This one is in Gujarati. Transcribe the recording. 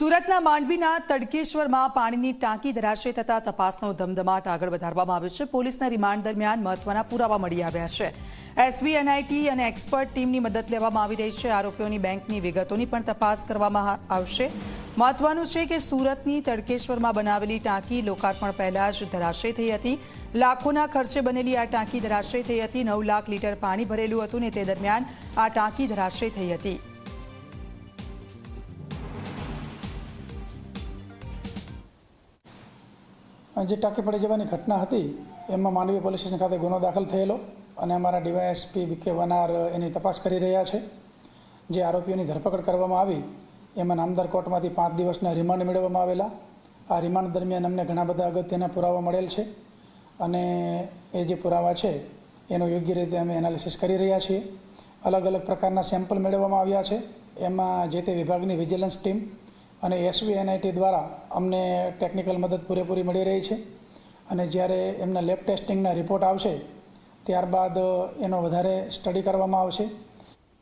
સુરતના માંડવીના તડકેશ્વરમાં પાણીની ટાંકી ધરાશય થતા તપાસનો ધમધમાટ આગળ વધારવામાં આવ્યો છે. પોલીસના રિમાન્ડ દરમિયાન મહત્વના પુરાવા મળી આવ્યા છે. એસવી એનઆઈટી અને એક્સપર્ટ ટીમની મદદ લેવામાં આવી રહી છે. આરોપીઓની બેંકની વિગતોની પણ તપાસ કરવામાં આવશે. મહત્વનું છે કે સુરતની તડકેશ્વરમાં બનાવેલી ટાંકી લોકાર્પણ પહેલા જ ધરાશય થઈ હતી. લાખોના ખર્ચે બનેલી આ ટાંકી ધરાશય થઈ હતી. નવ લાખ લીટર પાણી ભરેલું હતું ને તે દરમિયાન આ ટાંકી ધરાશય થઈ હતી. જે ટાંકી પડી જવાની ઘટના હતી, એમાં માંડવી પોલીસ સ્ટેશન ખાતે ગુનો દાખલ થયેલો અને અમારા ડીવાયએસપી બીકે વનાર એની તપાસ કરી રહ્યા છે. જે આરોપીઓની ધરપકડ કરવામાં આવી, એમાં નામદાર કોર્ટમાંથી પાંચ દિવસના રિમાન્ડ મેળવવામાં આવેલા. આ રિમાન્ડ દરમિયાન અમને ઘણા બધા અગત્યના પુરાવા મળેલ છે અને એ જે પુરાવા છે, એનો યોગ્ય રીતે અમે એનાલિસિસ કરી રહ્યા છીએ. અલગ અલગ પ્રકારના સેમ્પલ મેળવવામાં આવ્યા છે. એમાં જે તે વિભાગની વિજિલન્સ ટીમ અને એસવી એનઆઈટી દ્વારા અમને ટેકનિકલ મદદ પૂરેપૂરી મળી રહી છે. અને જ્યારે એમના લેબ ટેસ્ટિંગના રિપોર્ટ આવશે, ત્યારબાદ એનો વધારે સ્ટડી કરવામાં આવશે.